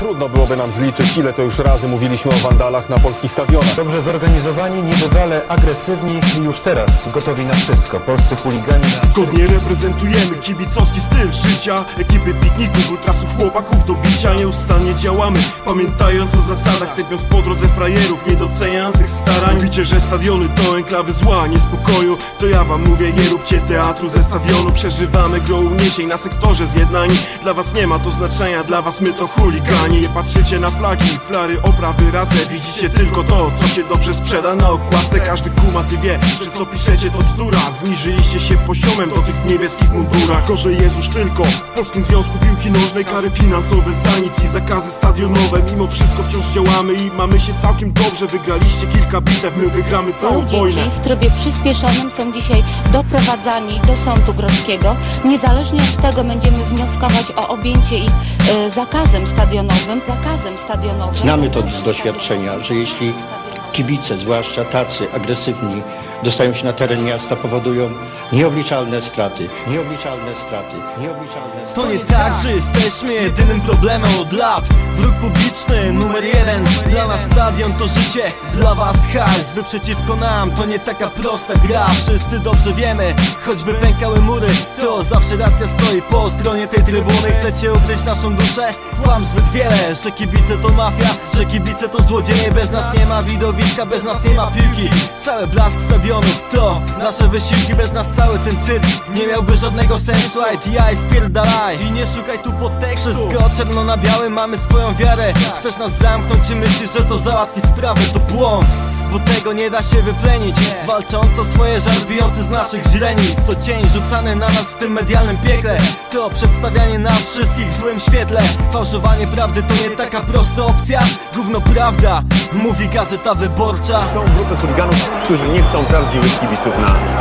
Trudno byłoby nam zliczyć, ile to już razy mówiliśmy o wandalach na polskich stadionach. Dobrze zorganizowani, niebywale agresywni i już teraz gotowi na wszystko. Polscy chuligani na... Godnie reprezentujemy kibicowski styl życia Ekipy pikników, ultrasów, chłopaków do bicia Nieustannie działamy, pamiętając o zasadach Tępiąc po drodze frajerów, nie doceniających starań Że stadiony to enklawy zła, niespokoju. To ja wam mówię, nie róbcie teatru ze stadionu. Przeżywamy grą uniesień na sektorze zjednani. Dla was nie ma to znaczenia, dla was my to chuligani Nie patrzycie na flagi, flary, oprawy, radze Widzicie tylko to, co się dobrze sprzeda na okładce. Każdy kumaty wie, że co piszecie to bzdura. Zniżyliście się poziomem do tych niebieskich mundurach. Gorzej jest już tylko w Polskim Związku Piłki Nożnej. Kary finansowe za nic i zakazy stadionowe. Mimo wszystko wciąż działamy i mamy się całkiem dobrze. Wygraliście kilka bitew, my wygramy całą wojnę Dzieci w trybie przyspieszonym są dzisiaj doprowadzani do sądu grodzkiego. Niezależnie od tego będziemy wnioskować o objęcie ich e, zakazem stadionowym. Zakazem stadionowym. Znamy to z doświadczenia, że jeśli kibice, zwłaszcza tacy agresywni, dostają się na teren miasta, powodują nieobliczalne straty, nieobliczalne straty, nieobliczalne straty. To nie tak, że jesteśmy jedynym problemem od lat Wróg publiczny, numer jeden. Dla nas stadion to życie, dla was hajs. Wy przeciwko nam, to nie taka prosta gra. Wszyscy dobrze wiemy, choćby pękały mury To zawsze racja stoi po stronie tej trybuny. Chcecie ukryć naszą duszę? Kłam zbyt wiele, że kibice to mafia Że kibice to złodzieje. Bez nas nie ma widowiska, bez nas nie ma piłki. Cały blask stadionów to nasze wysiłki. Bez nas cały ten cyrk nie miałby żadnego sensu. ITI spierdalaj. I nie szukaj tu podtekstu. Wszystko czerno na białym, mamy swoją wiarę Chcesz nas zamknąć czy myślisz, że to załatwi sprawę To błąd bo tego nie da się wyplenić. Walcząc o swoje żar bijący z naszych źrenic. Co cień rzucany na nas w tym medialnym piekle. To przedstawianie nas wszystkich w złym świetle. Fałszowanie prawdy to nie taka prosta opcja. Gówno prawda, mówi gazeta wyborcza. Są grupy chuliganów, którzy nie chcą prawdziwych kibiców na stadionie.